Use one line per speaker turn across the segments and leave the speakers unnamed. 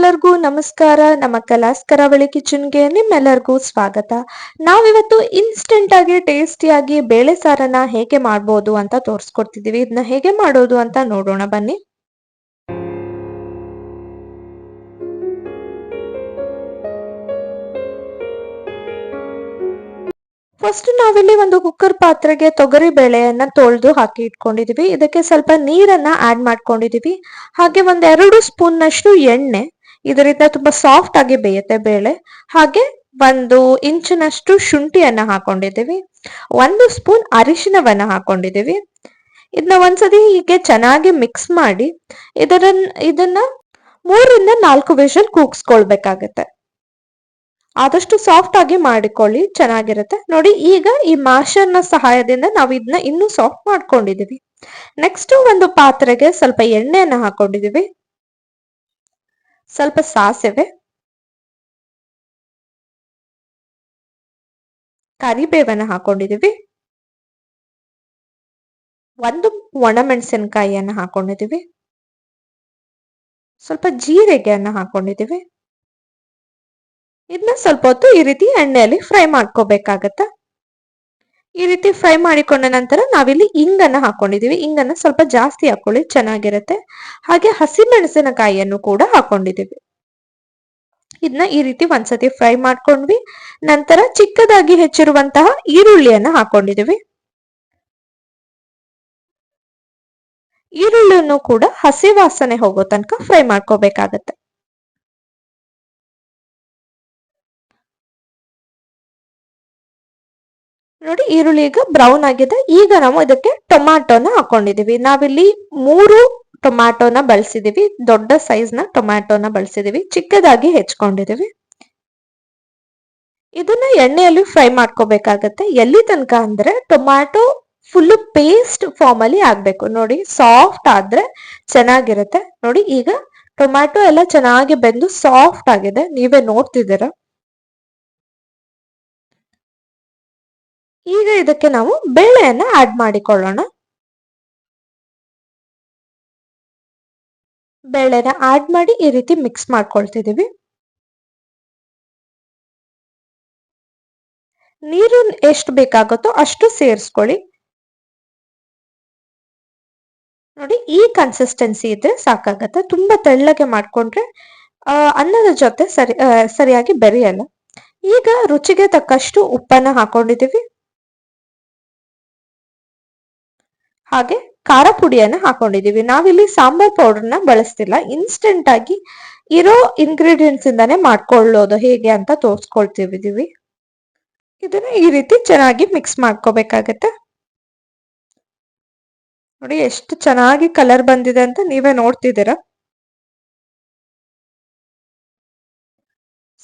ನಿಮ್ಮೆಲ್ಲರಿಗೂ ನಮಸ್ಕಾರ. ನಮ್ಮ ಕಲಾಸ್ ಕರಾವಳಿ ಕಿಚನ್ಗೆ ನಿಮ್ಮೆಲ್ಲರಿಗೂ ಸ್ವಾಗತ. ನಾವಿವತ್ತು ಇನ್ಸ್ಟೆಂಟ್ ಆಗಿ ಟೇಸ್ಟಿಯಾಗಿ ಬೇಳೆ ಸಾರನ್ನ ಹೇಗೆ ಮಾಡ್ಬೋದು ಅಂತ ತೋರಿಸ್ಕೊಡ್ತಿದೀವಿ ಇದನ್ನ ಹೇಗೆ ಮಾಡೋದು ಅಂತ ನೋಡೋಣ. ಬನ್ನಿ. ಫಸ್ಟ್ ನಾವಿಲ್ಲಿ ಒಂದು ಕುಕ್ಕರ್ ಪಾತ್ರೆಗೆ ತೊಗರಿ ಬೇಳೆಯನ್ನ ತೊಳೆದು ಹಾಕಿ ಇಟ್ಕೊಂಡಿದೀವಿ. ಇದಕ್ಕೆ ಸ್ವಲ್ಪ ನೀರನ್ನ ಆಡ್ ಮಾಡ್ಕೊಂಡಿದೀವಿ. ಹಾಗೆ ಒಂದ್ ಎರಡು ಸ್ಪೂನ್ ನಷ್ಟು ಎಣ್ಣೆ. ಇದರಿಂದ ತುಂಬಾ ಸಾಫ್ಟ್ ಆಗಿ ಬೇಯುತ್ತೆ ಬೇಳೆ. ಹಾಗೆ ಒಂದು ಇಂಚಿನಷ್ಟು ಶುಂಠಿಯನ್ನ ಹಾಕೊಂಡಿದ್ದೀವಿ. ಒಂದು ಸ್ಪೂನ್ ಅರಿಶಿನವನ್ನ ಹಾಕೊಂಡಿದ್ದೀವಿ. ಇದನ್ನ ಒಂದ್ಸತಿ ಹೀಗೆ ಚೆನ್ನಾಗಿ ಮಿಕ್ಸ್ ಮಾಡಿ ಇದರ ಇದನ್ನ ಮೂರರಿಂದ ನಾಲ್ಕು ವಿಷಲ್ ಕೂಗ್ಸ್ಕೊಳ್ಬೇಕಾಗತ್ತೆ. ಆದಷ್ಟು ಸಾಫ್ಟ್ ಆಗಿ ಮಾಡಿಕೊಳ್ಳಿ, ಚೆನ್ನಾಗಿರುತ್ತೆ. ನೋಡಿ, ಈಗ ಈ ಮಾಷರ್ನ ಸಹಾಯದಿಂದ ನಾವು ಇದನ್ನ ಇನ್ನೂ ಸಾಫ್ಟ್ ಮಾಡ್ಕೊಂಡಿದೀವಿ ನೆಕ್ಸ್ಟ್ ಒಂದು ಪಾತ್ರೆಗೆ ಸ್ವಲ್ಪ ಎಣ್ಣೆಯನ್ನ ಹಾಕೊಂಡಿದೀವಿ ಸ್ವಲ್ಪ ಸಾಸಿವೆ ಕರಿಬೇವನ್ನ ಹಾಕೊಂಡಿದೀವಿ ಒಂದು ಒಣಮೆಣಸಿನಕಾಯಿಯನ್ನ ಹಾಕೊಂಡಿದೀವಿ ಸ್ವಲ್ಪ ಜೀರಿಗೆಯನ್ನ ಹಾಕೊಂಡಿದೀವಿ ಇದನ್ನ ಸ್ವಲ್ಪ ಹೊತ್ತು ಈ ರೀತಿ ಎಣ್ಣೆಯಲ್ಲಿ ಫ್ರೈ ಮಾಡ್ಕೋಬೇಕಾಗತ್ತೆ? ಈ ರೀತಿ ಫ್ರೈ ಮಾಡಿಕೊಂಡ ನಂತರ ನಾವಿಲ್ಲಿ ಇಂಗನ್ನ ಹಾಕೊಂಡಿದೀವಿ. ಇಂಗನ್ನ ಸ್ವಲ್ಪ ಜಾಸ್ತಿ ಹಾಕೊಳ್ಳಿ, ಚೆನ್ನಾಗಿರುತ್ತೆ. ಹಾಗೆ ಹಸಿ ಮೆಣಸಿನಕಾಯಿಯನ್ನು ಕೂಡ ಹಾಕೊಂಡಿದೀವಿ. ಇದನ್ನ ಈ ರೀತಿ ಒಂದ್ಸತಿ ಫ್ರೈ ಮಾಡ್ಕೊಂಡ್ವಿ. ನಂತರ ಚಿಕ್ಕದಾಗಿ ಹೆಚ್ಚಿರುವಂತಹ ಈರುಳ್ಳಿಯನ್ನ ಹಾಕೊಂಡಿದೀವಿ. ಈರುಳ್ಳಿಯನ್ನು ಕೂಡ ಹಸಿ ವಾಸನೆ ಹೋಗೋ ತನಕ ಫ್ರೈ ಮಾಡ್ಕೋಬೇಕಾಗತ್ತೆ. ನೋಡಿ ಈರುಳ್ಳಿ ಈಗ ಬ್ರೌನ್ ಆಗಿದೆ. ಈಗ ನಾವು ಇದಕ್ಕೆ ಟೊಮ್ಯಾಟೋನ ಹಾಕೊಂಡಿದೀವಿ ನಾವಿಲ್ಲಿ ಮೂರು ಟೊಮ್ಯಾಟೋನ ಬಳಸಿದೀವಿ ದೊಡ್ಡ ಸೈಜ್ನ ಟೊಮ್ಯಾಟೋನ ಬಳಸಿದೀವಿ ಚಿಕ್ಕದಾಗಿ ಹೆಚ್ಕೊಂಡಿದೀವಿ ಇದನ್ನ ಎಣ್ಣೆಯಲ್ಲಿ ಫ್ರೈ ಮಾಡ್ಕೋಬೇಕಾಗತ್ತೆ. ಎಲ್ಲಿ ತನಕ ಅಂದ್ರೆ ಟೊಮ್ಯಾಟೊ ಫುಲ್ ಪೇಸ್ಟ್ ಫಾರ್ಮ್ ಅಲ್ಲಿ ಆಗ್ಬೇಕು. ನೋಡಿ ಸಾಫ್ಟ್ ಆದ್ರೆ ಚೆನ್ನಾಗಿರುತ್ತೆ. ನೋಡಿ ಈಗ ಟೊಮ್ಯಾಟೊ ಎಲ್ಲ ಚೆನ್ನಾಗಿ ಬೆಂದು ಸಾಫ್ಟ್ ಆಗಿದೆ. ನೀವೇ ನೋಡ್ತಿದ್ದೀರಾ? ಈಗ ಇದಕ್ಕೆ ನಾವು ಬೇಳೆಯನ್ನ ಆಡ್ ಮಾಡಿಕೊಳ್ಳೋಣ. ಬೇಳೆನ ಆಡ್ ಮಾಡಿ ಈ ರೀತಿ ಮಿಕ್ಸ್ ಮಾಡ್ಕೊಳ್ತಿದೀವಿ ನೀರು ಎಷ್ಟು ಬೇಕಾಗುತ್ತೋ ಅಷ್ಟು ಸೇರಿಸ್ಕೊಳ್ಳಿ. ನೋಡಿ, ಈ ಕನ್ಸಿಸ್ಟೆನ್ಸಿ ಇದ್ರೆ ಸಾಕಾಗತ್ತೆ. ತುಂಬಾ ತೆಳ್ಳಗೆ ಮಾಡ್ಕೊಂಡ್ರೆ ಅನ್ನದ ಜೊತೆ ಸರಿ ಸರಿಯಾಗಿ ಬೆರೆಯಲ್ಲ. ಈಗ ರುಚಿಗೆ ತಕ್ಕಷ್ಟು ಉಪ್ಪನ್ನ ಹಾಕೊಂಡಿದೀವಿ ಹಾಗೆ ಖಾರ ಪುಡಿಯನ್ನ ಹಾಕೊಂಡಿದೀವಿ ನಾವಿಲ್ಲಿ ಸಾಂಬಾರ್ ಪೌಡರ್ನ ಬಳಸ್ತಿಲ್ಲ. ಇನ್ಸ್ಟೆಂಟ್ ಆಗಿ ಇರೋ ಇಂಗ್ರೀಡಿಯೆಂಟ್ಸ್ ಇಂದಾನೆ ಮಾಡ್ಕೊಳ್ಳೋದು ಹೇಗೆ ಅಂತ ತೋರಿಸ್ಕೊಳ್ತಿದೀವಿ ಇದನ್ನ ಈ ರೀತಿ ಚೆನ್ನಾಗಿ ಮಿಕ್ಸ್ ಮಾಡ್ಕೋಬೇಕಾಗತ್ತೆ. ನೋಡಿ ಎಷ್ಟು ಚೆನ್ನಾಗಿ ಕಲರ್ ಬಂದಿದೆ ಅಂತ ನೀವೇ ನೋಡ್ತಿದ್ದೀರಾ.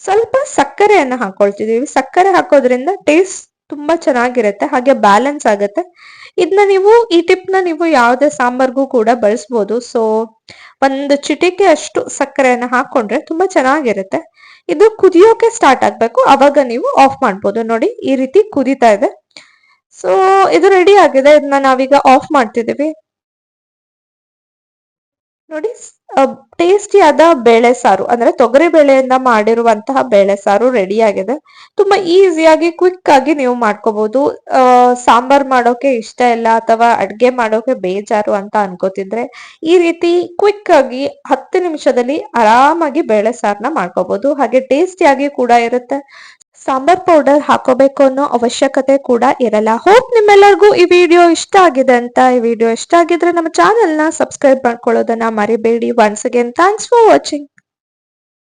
ಸ್ವಲ್ಪ ಸಕ್ಕರೆಯನ್ನ ಹಾಕೊಳ್ತಿದೀವಿ ಸಕ್ಕರೆ ಹಾಕೋದ್ರಿಂದ ಟೇಸ್ಟ್ ತುಂಬಾ ಚೆನ್ನಾಗಿರುತ್ತೆ. ಹಾಗೆ ಬ್ಯಾಲೆನ್ಸ್ ಆಗುತ್ತೆ. ಇದನ್ನ ನೀವು, ಈ ಟಿಪ್ ನೀವು ಯಾವುದೇ ಸಾಂಬಾರ್ಗೂ ಕೂಡ ಬಳಸ್ಬೋದು. ಸೊ ಒಂದು ಚಿಟಿಕೆ ಅಷ್ಟು ಸಕ್ಕರೆಯನ್ನ ಹಾಕೊಂಡ್ರೆ ತುಂಬಾ ಚೆನ್ನಾಗಿರುತ್ತೆ. ಇದು ಕುದಿಯೋಕೆ ಸ್ಟಾರ್ಟ್ ಆಗ್ಬೇಕು. ಅವಾಗ ನೀವು ಆಫ್ ಮಾಡ್ಬೋದು. ನೋಡಿ, ಈ ರೀತಿ ಕುದಿತಾ ಇದೆ. ಸೊ ಇದು ರೆಡಿ ಆಗಿದೆ. ಇದನ್ನ ನಾವೀಗ ಆಫ್ ಮಾಡ್ತಿದೀವಿ ನೋಡಿ ಟೇಸ್ಟಿಯಾದ ಬೇಳೆ ಸಾರು, ಅಂದ್ರೆ ತೊಗರಿ ಬೇಳೆಯಿಂದ ಮಾಡಿರುವಂತಹ ಬೇಳೆ ಸಾರು ರೆಡಿ ಆಗಿದೆ. ತುಂಬಾ ಈಸಿಯಾಗಿ ಕ್ವಿಕ್ ಆಗಿ ನೀವು ಮಾಡ್ಕೋಬಹುದು ಸಾಂಬಾರ್ ಮಾಡೋಕೆ ಇಷ್ಟ ಇಲ್ಲ ಅಥವಾ ಅಡ್ಗೆ ಮಾಡೋಕೆ ಬೇಜಾರು ಅಂತ ಅನ್ಕೋತಿದ್ರೆ, ಈ ರೀತಿ ಕ್ವಿಕ್ ಆಗಿ ಹತ್ತು ನಿಮಿಷದಲ್ಲಿ ಆರಾಮಾಗಿ ಬೇಳೆ ಸಾರ್ನ ಮಾಡ್ಕೋಬಹುದು ಹಾಗೆ ಟೇಸ್ಟಿಯಾಗಿ ಕೂಡ ಇರುತ್ತೆ. ಸಾಂಬಾರ್ ಪೌಡರ್ ಹಾಕೋಬೇಕು ಅನ್ನೋ ಅವಶ್ಯಕತೆ ಕೂಡ ಇರಲ್ಲ. ಹೋಪ್ ನಿಮ್ಮೆಲ್ಲರಿಗೂ ಈ ವಿಡಿಯೋ ಇಷ್ಟ ಆಗಿದೆ ಅಂತ. ಈ ವಿಡಿಯೋ ಇಷ್ಟ ಆಗಿದ್ರೆ ನಮ್ಮ ಚಾನೆಲ್ನ ಸಬ್ಸ್ಕ್ರೈಬ್ ಮಾಡ್ಕೊಳ್ಳೋದನ್ನ ಮರಿಬೇಡಿ. Once again thanks for watching